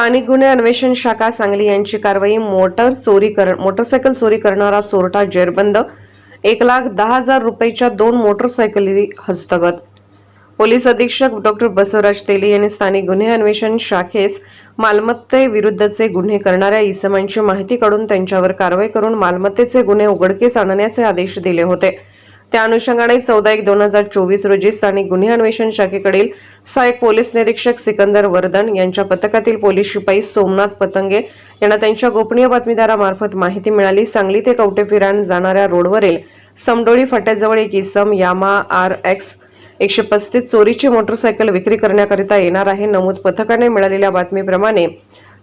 स्थानिक गुन्हे अन्वेषण शाखा सांगली यांची कारवाई मोटर चोरी कर मोटरसायकल चोरी करणारा चोरटा जेरबंद एक लाख दहा हजार रुपयेच्या दोन मोटरसायकली हस्तगत. पोलीस अधीक्षक डॉक्टर बसवराज तेली यांनी स्थानिक गुन्हे अन्वेषण शाखेस मालमत्तेविरुद्धचे गुन्हे करणाऱ्या इसमांची माहिती काढून त्यांच्यावर कारवाई करून मालमत्तेचे गुन्हे उघडकीस आणण्याचे आदेश दिले होते. त्या अनुषंगाने चौदा एक दोन हजार चोवीस रोजी स्थानिक गुन्हे अन्वेषण शाखेकडील सहाय्यक पोलीस निरीक्षक सिकंदर वर्धन यांच्या पथकातील पोलीस शिपाई सोमनाथ पतंगे यांना त्यांच्या गोपनीय बातमीदारामार्फत माहिती मिळाली. सांगली ते कवटेपिरान जाणाऱ्या रोडवरील समडोळी फाट्याजवळ एक इसम यामा आर एक्स एकशे पस्तीस चोरीची मोटरसायकल विक्री करण्याकरिता येणार आहे. नमूद पथकाने मिळालेल्या बातमीप्रमाणे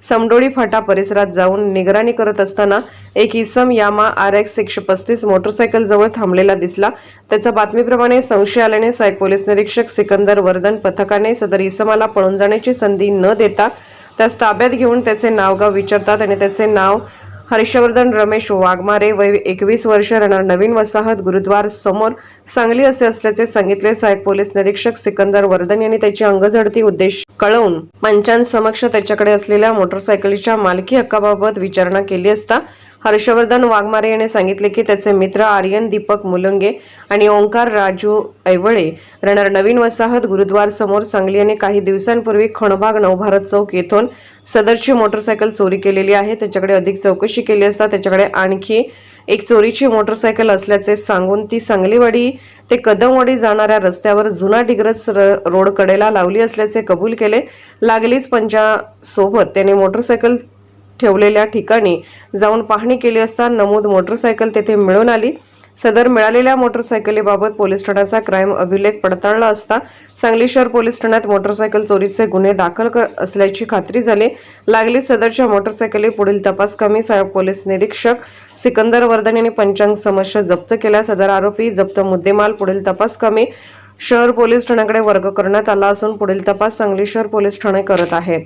समडोळी फाटा परिसरात जाऊन निगराणी करत असताना एक इसम यामा आर एक्स एकशे पस्तीस मोटरसायकल जवळ थांबलेला दिसला. त्याच्या बातमीप्रमाणे संशय आल्याने सहाय्यक पोलीस निरीक्षक सिकंदर वर्धन पथकाने सदर इसमाला पळून जाण्याची संधी न देता त्यास ताब्यात घेऊन त्याचे नावगाव विचारतात आणि त्याचे नाव हर्षवर्धन रमेश वाघमारे वय एकवीस वर्ष राहणार नवीन वसाहत गुरुद्वार समोर सांगली असे असल्याचे सांगितले सहाय्यक पोलीस निरीक्षक सिकंदर वर्धन यांनी त्याची अंगझडती उद्देश कळवून पंचांसमक्ष त्याच्याकडे असलेल्या मोटरसायकलीच्या मालकी हक्काबाबत विचारणा केली असता हर्षवर्धन वाघमारे याने सांगितले की त्याचे मित्र आर्यन दीपक मुलंगे आणि ओंकार राजू ऐवळे राहणार नवीन वसाहत गुरुद्वार समोर सांगली यांनी काही दिवसांपूर्वी खणबाग नवभारत चौक येथून सदरची मोटरसायकल चोरी केलेली आहे. त्याच्याकडे अधिक चौकशी केली असता त्याच्याकडे आणखी एक चोरीची मोटरसायकल असल्याचे सांगून ती सांगलीवाडी ते कदमवाडी जाणाऱ्या रस्त्यावर जुना डिग्रस र- रोड कडेला लावली असल्याचे कबूल केले. लागलीच पंचासोबत त्याने मोटरसायकल ठेवलेल्या ठिकाणी जाऊन पाहणी केली असता नमूद मोटरसायकल तेथे मिळून आली. सदर मिळालेल्या मोटरसायकलीबाबत पोलीस ठाण्याचा क्राईम अभिलेख पडताळला असता सांगली शहर पोलीस ठाण्यात मोटरसायकल चोरीचे गुन्हे दाखल क- असल्याची खात्री झाली. लागली सदरच्या मोटरसायकली पुढील तपास कमी साहेब पोलीस निरीक्षक सिकंदर वर्धन यांनी पंचांग समस्या जप्त केल्या. सदर आरोपी जप्त मुद्देमाल पुढील तपास कमी शहर पोलीस ठाण्याकडे वर्ग करण्यात आला असून पुढील तपास सांगली शहर पोलीस ठाणे करत आहेत.